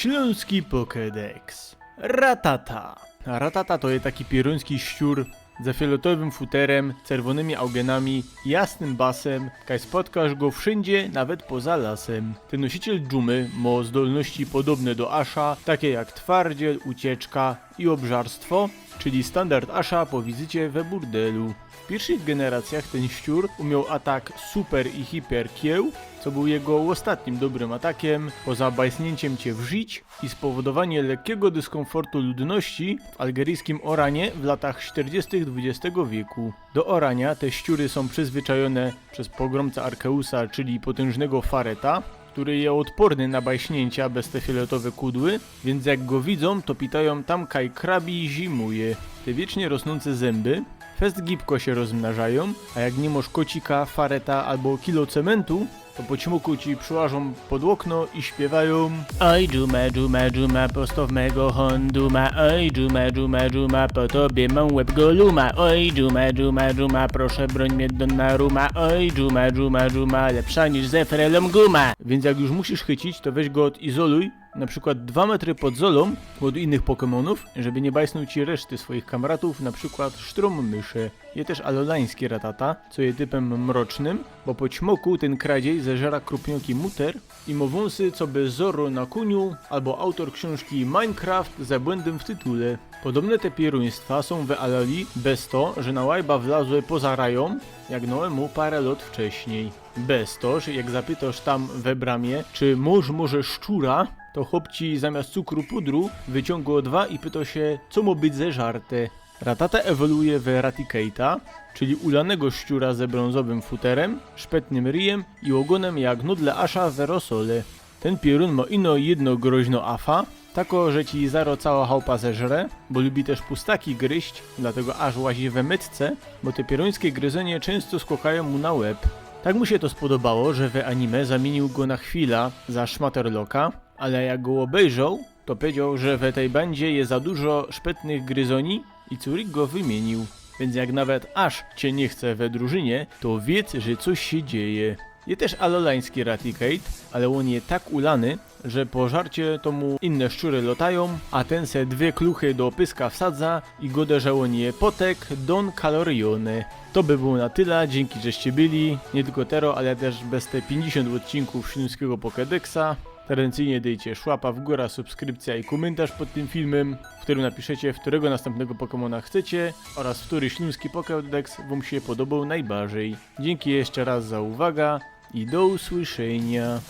Śląski Pokédex. Ratata. Ratata to jest taki pieruński szczur ze fioletowym futerem, czerwonymi augenami, jasnym basem, kaj spotkasz go wszędzie, nawet poza lasem. Ten nosiciel dżumy ma zdolności podobne do Asha, takie jak twardziel, ucieczka i obżarstwo, czyli standard Asha po wizycie we burdelu. W pierwszych generacjach ten szczur umiał atak super i hiper kieł, co był jego ostatnim dobrym atakiem, poza bajsnięciem cię w żyć i spowodowanie lekkiego dyskomfortu ludności w algeryjskim Oranie w latach 40. XX wieku. Do orania te szczury są przyzwyczajone przez pogromcę Arkeusa, czyli potężnego Fareta, który jest odporny na bajśnięcia bez te fioletowe kudły, więc jak go widzą, to pitają tam kaj krabi zimuje. Te wiecznie rosnące zęby fest gibko się rozmnażają, a jak nie masz kocika, fareta albo kilo cementu, po ćmuku ci przyłażą pod okno i śpiewają. Oj dżuma, dżuma, dżuma, postaw mego honduma. Oj dżuma, dżuma, dżuma, po tobie mam łeb goluma. Oj dżuma, dżuma, dżuma, proszę broń mnie Donnaruma Oj dżuma, dżuma, dżuma, lepsza niż ze frelą guma. Więc jak już musisz chycić, to weź go odizoluj na przykład 2 metry pod zolą od innych Pokémonów, żeby nie bajsnął ci reszty swoich kamratów, na przykład sztrom myszy. Je też alolański ratata, co je typem mrocznym, bo po ćmoku ten kradziej zeżera krupnioki muter i ma wąsy co by Zorro na kuniu, albo autor książki Minecraft za błędem w tytule. Podobne te pieruństwa są w Alali bez to, że na łajba wlazły poza rają, jak Noemu parę lat wcześniej. Bez to, że jak zapytasz tam we bramie, czy mąż może szczura, to chłop ci zamiast cukru pudru wyciągło dwa i pyta się, co ma być ze żarte. Ratata ewoluuje w Raticate'a, czyli ulanego szczura ze brązowym futerem, szpetnym ryjem i ogonem jak nudle asza w rosole. Ten pierun ma ino jedno groźno afa, tako, że ci zaro cała chałpa zeżre, bo lubi też pustaki gryźć, dlatego aż łazi we mytce, bo te pieruńskie gryzenie często skokają mu na łeb. Tak mu się to spodobało, że w anime zamienił go na chwilę za Szmaterlocka, ale jak go obejrzał, to powiedział, że w tej bandzie jest za dużo szpetnych gryzoni i Curik go wymienił. Więc jak nawet aż cię nie chce we drużynie, to wiedz, że coś się dzieje. Je też alolański Raticate, ale on je tak ulany, że po żarcie to mu inne szczury lotają, a ten se dwie kluchy do pyska wsadza i godę, że on potek don kaloriony. To by było na tyle, dzięki żeście byli, nie tylko tero, ale też bez te 50 odcinków śląskiego Pokédexa. Tradycyjnie dejcie szłapa w górę, subskrypcja i komentarz pod tym filmem, w którym napiszecie, którego następnego Pokemona chcecie oraz który śląski Pokédex wam się podobał najbardziej. Dzięki jeszcze raz za uwagę i do usłyszenia.